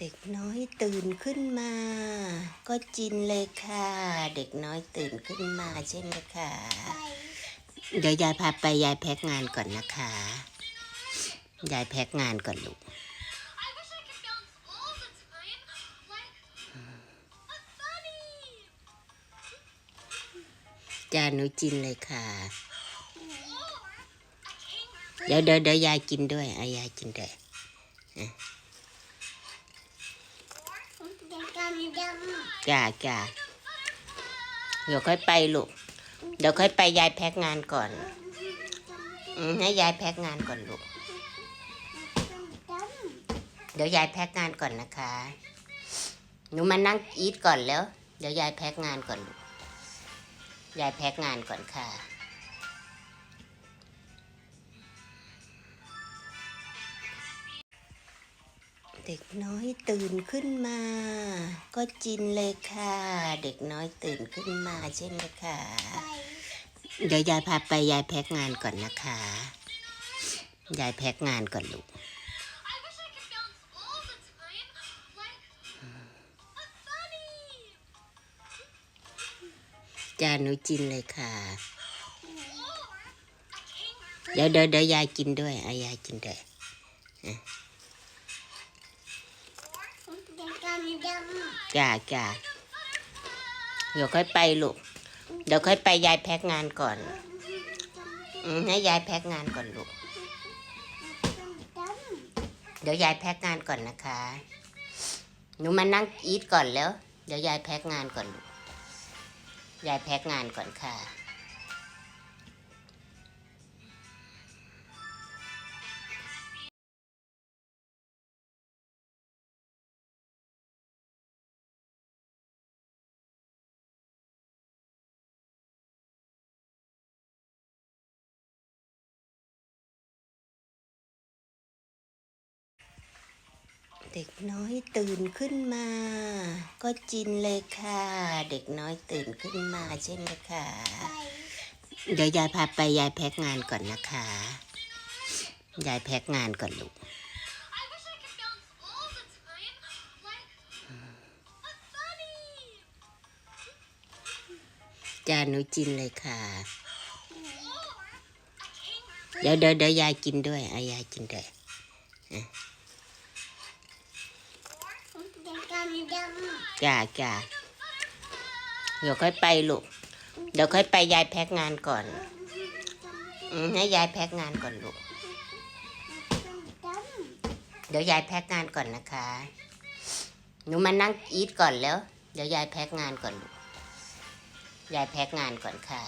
เด็กน้อยตื่นขึ้นมา ก็จินเลยค่ะ เด็กน้อยตื่นขึ้นมาใช่ไหมคะเดี๋ยวยายพาไปยายแพ็กงานก่อนนะคะ ยายแพ็กงานก่อนลูกจาหนูจินเลยค่ะ เดี๋ยวเดี๋ยวเดี๋ยวยายกินด้วยอายายกินด้วย จ้าจ้าเดี๋ยวค่อยไปลูก เดี๋ยวค่อยไปยายแพ็กงานก่อนอให้ยายแพ็กงานก่อนลูก เดี๋ยวยายแพ็กงานก่อนนะคะ หนูมานั่งอีทก่อนแล้ว เดี๋ยวยายแพ็กงานก่อนลูก ยายแพ็กงานก่อนค่ะ เด็กน้อยตื่นขึ้นมา ก็จินเลยค่ะ เด็กน้อยตื่นขึ้นมาใช่ไหมคะเดี๋ยวยายพาไปยายแพ็กงานก่อนนะคะ ยายแพ็กงานก่อนลูกจาหนูจินเลยค่ะ เดี๋ยวเดี๋ยวเดี๋ยวยายกินด้วยอายายกินด้วย จ้าจ้าเดี๋ยวค่อยไปลูก เดี๋ยวค่อยไปยายแพ็กงานก่อนอให้ยายแพ็กงานก่อนลูก เดี๋ยวยายแพ็กงานก่อนนะคะ หนูมานั่งอีทก่อนแล้ว เดี๋ยวยายแพ็กงานก่อนลูก ยายแพ็กงานก่อนค่ะ เด็กน้อยตื่นขึ้นมา ก็จินเลยค่ะ เด็กน้อยตื่นขึ้นมาใช่ไหมคะเดี๋ยวยายพาไปยายแพ็กงานก่อนนะคะ ยายแพ็กงานก่อนลูกจาหนูจินเลยค่ะ เดี๋ยวเดี๋ยวเดี๋ยวยายกินด้วยอายายกินด้วย จ้าจ้าเดี๋ยวค่อยไปลูก เดี๋ยวค่อยไปยายแพ็กงานก่อนให้ยายแพ็กงานก่อนลูก เดี๋ยวยายแพ็กงานก่อนนะคะ หนูมานั่งอีทก่อนแล้ว เดี๋ยวยายแพ็กงานก่อนลูก ยายแพ็กงานก่อนค่ะ